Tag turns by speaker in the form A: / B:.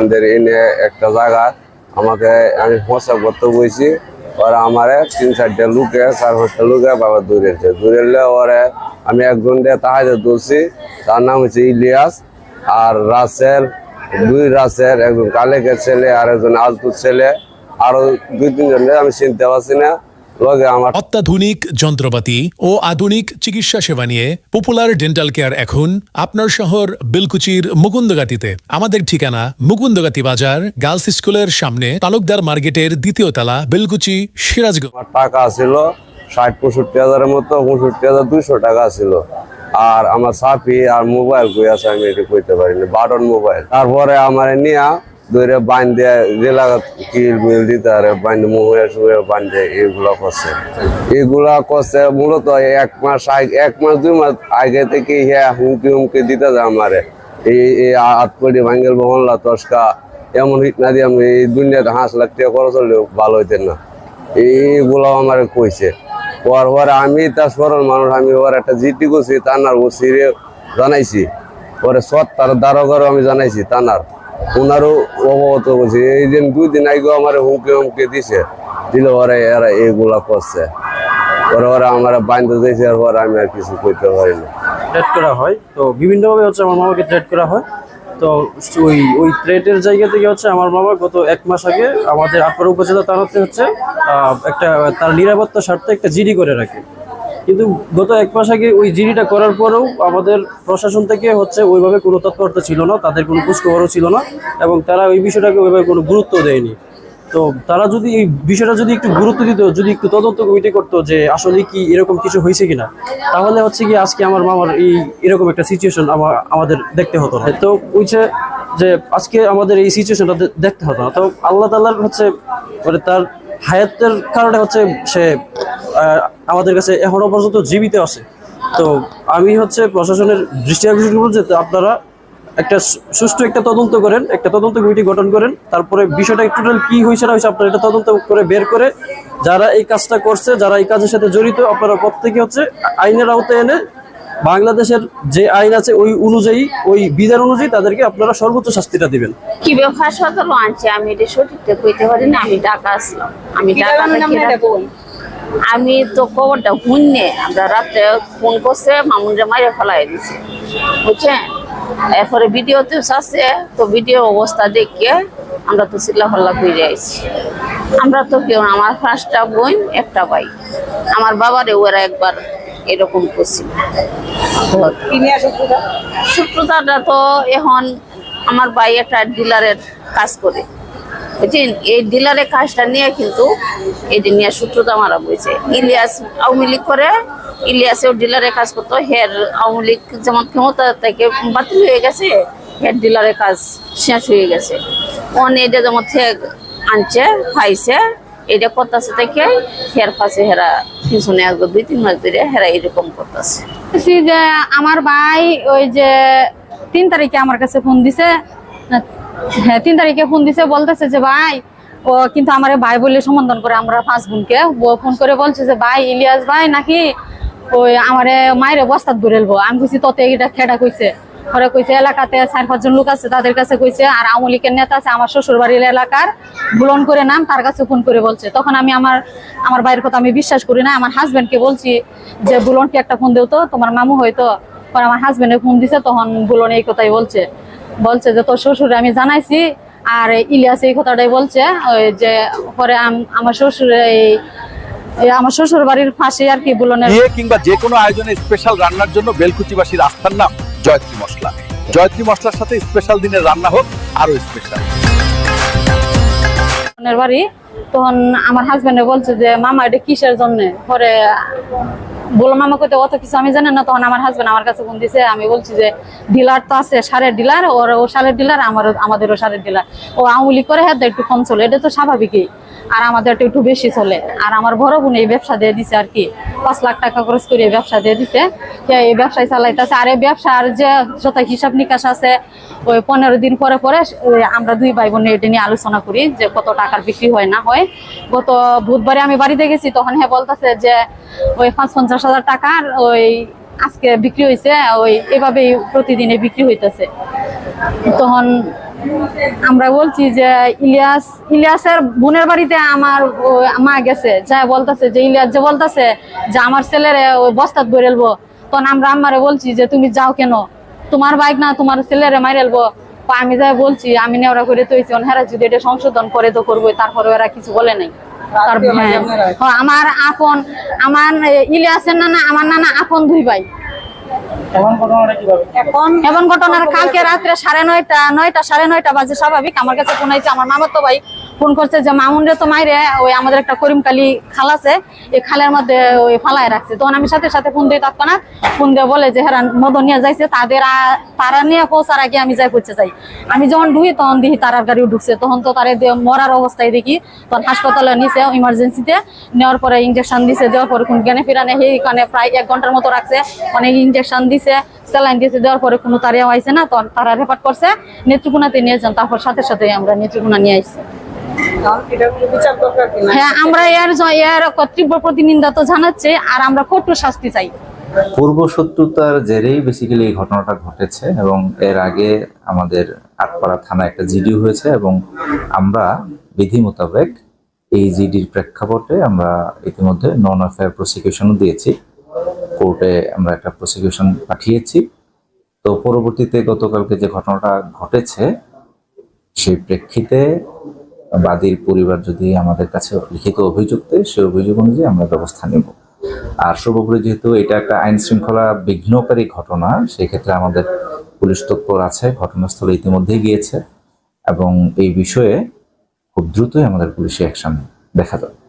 A: আমাদের এনে একটা জায়গা, আমাকে আমি সমস্যা করতে বইছি, ওরা আমারে তিন চারটে লুকে, চার পাঁচটা লুকে বাবা দৌড়েছে। দৌড়েলে ওরে আমি একজন দিয়ে তাহাজে দৌড়ছি তার নাম হচ্ছে ইলিয়াস, আর রাসেল, দুই রাসেল, একজন কালেকের ছেলে আর একজন আলতুর ছেলে। আরও দুই তিনজন আমি চিনতে পারছি না।
B: অত্যাধুনিক যন্ত্রপাতি ও আধুনিক চিকিৎসা সেবা নিয়ে পপুলার ডেন্টাল কেয়ার এখন আপনার শহর বিলকুচির মুকুন্দগাতিতে। আমাদের ঠিকানা মুকুন্দগাতি বাজার গার্লস স্কুলের সামনে তালুকদার মার্কেটের দ্বিতীয় তলা বিলকুচি সিরাজগঞ্জ।
A: টাকা ছিল ষাট পঁয়ষট্টি হাজারের মতো পঁয়ষট্টি হাজার দুইশো টাকা ছিল। আর আমার সাপি আর মোবাইল কই আছে আমি এটা কইতে পারিনি বাটন মোবাইল। তারপরে আমার নিয়া দইরে বাইন দিয়ে জেলা কিল মিল দিতে আরে বাইন মুহে সুহে বান্ধে এগুলো করছে। এগুলা করছে মূলত এক মাস এক মাস, দুই মাস আগে থেকে হ্যাঁ হুমকি হুমকি দিতে যায় আমারে। এই এই আট কোটি ভাঙ্গেল মহল্লা তস্কা, এমন হিট না দিয়ে আমি এই দুনিয়াতে হাঁস লাখ টাকা খরচ হলেও ভালো হইতেন না। এইগুলো আমার কইছে। পর পরে আমি তার সরল মানুষ, আমি ওর একটা জিটি করছি তানার ও সিরে জানাইছি। পরে সৎ তার দারোগারও আমি জানাইছি তানার ওনারও অবগত করছি। এই দিন দুই দিন আগে আমার হুমকি হুমকি দিছে, দিলে ওরা এরা এইগুলা করছে। পরে ওরা আমার বান্ধে দিয়েছে আর পরে আমি আর কিছু কইতে পারি না।
C: থ্রেট করা হয়। তো বিভিন্নভাবে হচ্ছে আমার মামাকে থ্রেট করা হয়। তো ওই ওই থ্রেটের জায়গা থেকে হচ্ছে আমার মামা গত এক মাস আগে আমাদের আটপাড়া উপজেলা থানাতে হচ্ছে একটা, তার নিরাপত্তা স্বার্থে একটা জিডি করে রাখে। কিন্তু গত এক মাস আগে ওই জিডিটা করার পরেও আমাদের প্রশাসন থেকে হচ্ছে ওইভাবে কোনো তৎপরতা ছিল না, তাদের কোনো খোঁজখবরও ছিল না, এবং তারা ওই বিষয়টাকে ওইভাবে কোনো গুরুত্ব দেয়নি। তো তারা যদি এই বিষয়টা যদি একটু গুরুত্ব দিত, যদি একটু তদন্ত কমিটি করতো যে আসলে কি এরকম কিছু হয়েছে কিনা, তাহলে হচ্ছে কি আজকে আমার মামার এই এরকম একটা সিচুয়েশন আমাদের দেখতে হতো না। তো হচ্ছে যে আজকে আমাদের এই সিচুয়েশনটা দেখতে হতো না। তো আল্লাহ তাল্লার হচ্ছে মানে তার হায়াতের কারণে হচ্ছে সে আমাদের কাছে এখনও পর্যন্ত জীবিত আছে। তো আমি হচ্ছে প্রশাসনের দৃষ্টি আকর্ষণ করব যে আপনারা একটা সুষ্ঠু একটা তদন্ত করেন একটা তদন্ত কমিটি গঠন করেন তারপরে বিষয়টা টোটাল কি হয়েছে না হয়েছে আপনারা এটা তদন্ত করে বের করে যারা এই কাজটা করছে যারা এই কাজের সাথে জড়িত আপনারা প্রত্যেকে হচ্ছে আইনের আওতায় এনে বাংলাদেশের যে আইন আছে ওই অনুযায়ী ওই বিধান অনুযায়ী তাদেরকে আপনারা সর্বোচ্চ শাস্তিটা দিবেন।
D: কি ব্যাপার সতর্ক আনছে আমি এটা সঠিকটা কইতে পারি না আমি টাকা আসলাম। আমি টাকা আমি তো খবরটা শুননে। আমরা রাতে ফোন করছে মামুনরে মাইরে ফেলাই দিছে। বুঝছেন? এরপরে ভিডিওতে আছে তো ভিডিও অবস্থা দেখে আমরা তো চিল্লা ফাল্লা করে আইছি। আমরা তো কেউ আমার ফার্স্টটা বোন একটা ভাই। আমার বাবারে ওরা একবার এরকম করছিল। তো সূত্রতাটা তো এখন আমার ভাই একটা ডিলারের কাজ করে। এই ডিলারের কাজটা নিয়ে কিন্তু এটা নিয়ে সূত্রতা মারা বইছে। ইলিয়াস আওয়ামী লীগ করে, ইলিয়াসেও ডিলারের কাজ করতো, হের আওয়ামী লীগ যেমন ক্ষমতা থেকে বাতিল হয়ে গেছে, হের ডিলারের কাজ শেষ হয়ে গেছে। অন এটা যেমন থেকে আনছে খাইছে এটা করতেছে থেকে হের কাছে হেরা পিছনে একবার দুই তিন মাস ধরে হেরা এরকম করতেছে।
E: যে আমার ভাই ওই যে তিন তারিখে আমার কাছে ফোন দিছে হ্যাঁ তিন তারিখে ফোন দিছে, বলতেছে যে, ভাই, ও কিন্তু আমার ভাই বলে সম্বোধন করে আমরা পাঁচ বোনকে। ফোন করে বলছে যে, ভাই, ইলিয়াস ভাই নাকি ওই আমারে মায়ের বস্তাত ধরেলবো আমি কইছি, ততে এটা খেডা কইছে? পরে কইছে, এলাকাতে চার পাঁচজন লোক আছে, তাদের কাছে কইছে, আর আওয়ামী লীগের নেতা আছে, আমার শ্বশুর বাড়ির এলাকার বুলন করে নাম, তার কাছে ফোন করে বলছে। তখন আমি আমার আমার ভাইয়ের কথা আমি বিশ্বাস করি না, আমার হাজব্যান্ডকে বলছি যে, বুলনকে একটা ফোন দেও তো, তোমার মামু হয়তো। আমার হাজবেন্ডে ফোন দিছে, তখন বুলন এই কথাই বলছে। বলছে যে তোর শ্বশুরে আমি জানাইছি। আর ইলিয়াস এই কথাটাই বলছে ওই যে পরে আমার শ্বশুর এই আমার শ্বশুর বাড়ির পাশে আর কি বুলনের
F: বিয়ে কিংবা যে কোনো আয়োজনে স্পেশাল রান্নার জন্য বেলকুচিবাসীর আস্থার নাম জয়ত্রী মশলা। জয়ত্রী মশলার সাথে স্পেশাল দিনের রান্না হোক আরও স্পেশাল
E: বাড়ি তখন আমার হাজবেন্ডে বলছে যে মামা এটা কিসের জন্য? পরে বললাম আমাকে তো অত কিছু আমি জানি না। তখন আমার হাজবেন্ড আমার কাছে ফোন দিছে, আমি বলছি যে, ডিলার তো আছে, সারের ডিলার, ওর ও সারের ডিলার আমার আমাদেরও সারের ডিলার। ও আঙুলি করে হ্যাঁ একটু কম চলে, এটা তো স্বাভাবিকই। আর আমাদের একটু বেশি চলে। আর আমার বড় বোন এই ব্যবসা দিয়ে দিছে আর কি, পাঁচ লাখ টাকা খরচ করে এই ব্যবসা দিয়ে দিছে। এই ব্যবসায় চালাইতেছে। আর এই ব্যবসার যে যত হিসাব নিকাশ আছে, ওই পনেরো দিন পরে পরে আমরা দুই ভাই বোন এটা নিয়ে আলোচনা করি যে কত টাকার বিক্রি হয়, না হয়। গত বুধবারে আমি বাড়িতে গেছি, তখন হ্যাঁ বলতেছে যে ওই পাঁচ পঞ্চাশ হাজার টাকার ওই আজকে বিক্রি হয়েছে ওই এভাবেই প্রতিদিনে বিক্রি হইতেছে। তখন আমরা বলছি যে ইলিয়াস ইলিয়াসের বোনের বাড়িতে আমার মা গেছে। যা বলতেছে যে ইলিয়াস যে বলতেছে যে আমার ছেলের ওই বস্তাত বইরেলবো তখন আমরা আম্মারে বলছি যে তুমি যাও কেন? তোমার বাইক না তোমার ছেলেরে মাইরেলবো আমি যাই বলছি আমি নেওয়া করে তৈছি হেরা যদি এটা সংশোধন করে তো করবোই তারপরে ওরা কিছু বলে নাই। হ্যাঁ, আমার আপন আমার ইলিয়াসের নানা আমার নানা আপন দুই ভাই।
C: এমন
E: ঘটনার কালকে রাত্রে সাড়ে নয়টা নয়টা সাড়ে নয়টা বাজে স্বাভাবিক। আমার কাছে ফোন আইছে আমার মামাতো ভাই ফোন করছে যে মামুন রে তো মাইরে, ওই আমাদের একটা করিমকালী খাল আছে, এই খালের মধ্যে ওই ফালায় রাখছে। তখন আমি সাথে সাথে ফোন দিই তৎক্ষণাৎ ফোন দিয়ে বলে যে হ্যাঁ মদন নিয়ে যাইছে, তাদের তারা নিয়ে পৌঁছার আগে আমি যাই করতে চাই আমি যখন ঢুকি, তখন দেখি তারার গাড়িও ঢুকছে। তখন তো তারে মরার অবস্থায় দেখি, তখন হাসপাতালে নিছে ইমার্জেন্সিতে নেওয়ার পরে ইঞ্জেকশন দিছে, দেওয়ার পরে কোন জ্ঞানে ফিরানে সেইখানে প্রায় এক ঘণ্টার মতো রাখছে। অনেক ইঞ্জেকশন দিছে স্যালাইন দিয়েছে দেওয়ার পরে কোনো তারিয়াও আইছে না। তখন তারা রেপার্ট করছে, নেত্রকোনাতে নিয়ে যান, তারপর সাথে সাথে আমরা নেত্রকোনা নিয়ে আইছি। হ্যাঁ আমরা জানাচ্ছে, আর আমরা শাস্তি চাই।
G: জেরেই বেসিক্যালি এই ঘটনাটা ঘটেছে এবং এর আগে আমাদের আটপাড়া একটা জিডি হয়েছে এবং আমরা বিধি মোতাবেক এই জিডির প্রেক্ষাপটে আমরা ইতিমধ্যে নন অ্যাফেয়ার প্রসিকিউশনও দিয়েছি। কোর্টে আমরা একটা প্রসিকিউশন পাঠিয়েছি। তো পরবর্তীতে গতকালকে যে ঘটনাটা ঘটেছে, সেই প্রেক্ষিতে বাদীর পরিবার যদি আমাদের কাছে লিখিত অভিযোগ দেয় সেই অভিযোগ অনুযায়ী আমরা ব্যবস্থা নেব। আর সর্বোপরি যেহেতু এটা একটা আইন শৃঙ্খলা বিঘ্নকারী ঘটনা, সেক্ষেত্রে আমাদের পুলিশ তৎপর আছে, ঘটনাস্থলে ইতিমধ্যেই গিয়েছে এবং এই বিষয়ে খুব দ্রুতই আমাদের পুলিশে অ্যাকশন দেখা যাবে